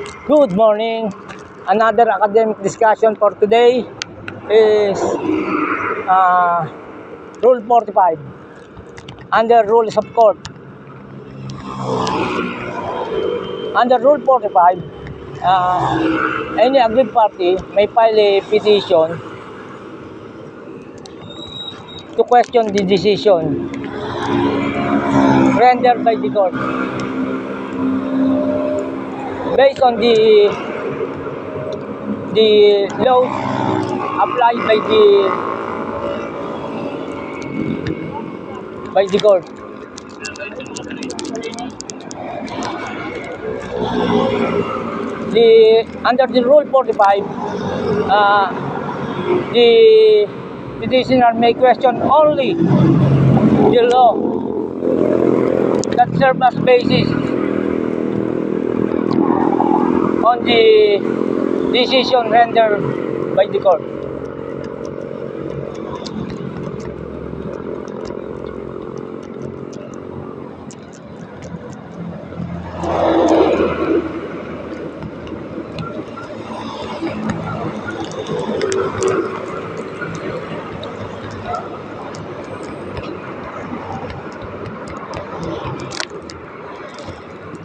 Good morning. Another academic discussion for today is uh, Rule 45 under Rules of Court. Under Rule 45, uh, any aggrieved party may file a petition to question the decision rendered by the court based on the the laws applied by the by the court. The under the rule 45, uh, the petitioner may question only the law that serve as basis on the decision rendered by the court.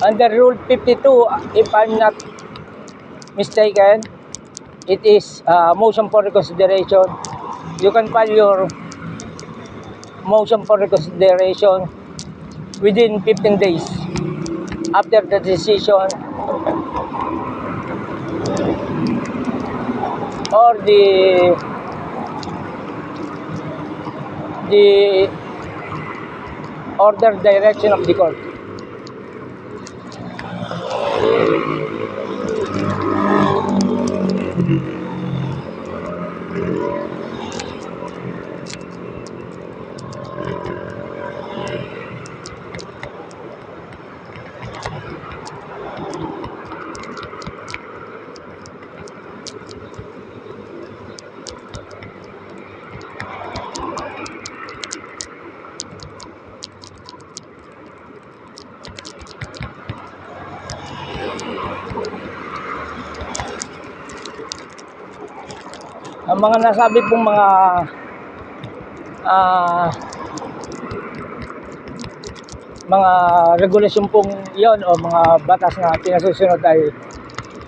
Under Rule 52, if I'm not mistaken, it is uh, motion for reconsideration. You can file your motion for reconsideration within 15 days after the decision or the the order direction of the court. Yeah. Ang mga nasabi pong mga ah mga regulasyon pong yon o mga batas na pinasusunod ay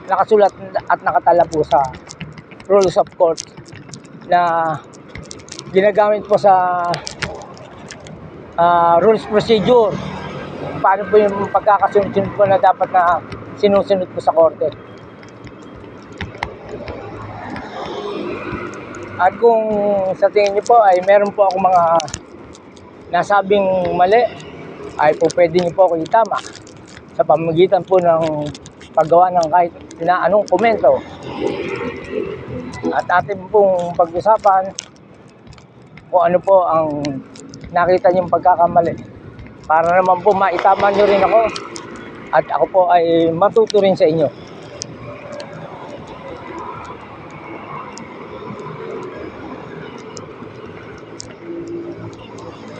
nakasulat at nakatala po sa rules of court na ginagamit po sa ah, rules procedure paano po yung pagkakasunod po na dapat na sinusunod po sa korte. At kung sa tingin niyo po ay meron po ako mga nasabing mali, ay po pwede niyo po ako itama sa pamamagitan po ng paggawa ng kahit na anong komento. At atin pong pag-usapan kung ano po ang nakita niyong pagkakamali. Para naman po maitama niyo rin ako at ako po ay matuto rin sa inyo.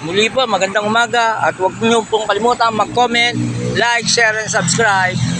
Muli po, magandang umaga at huwag niyo pong kalimutan mag-comment, like, share, and subscribe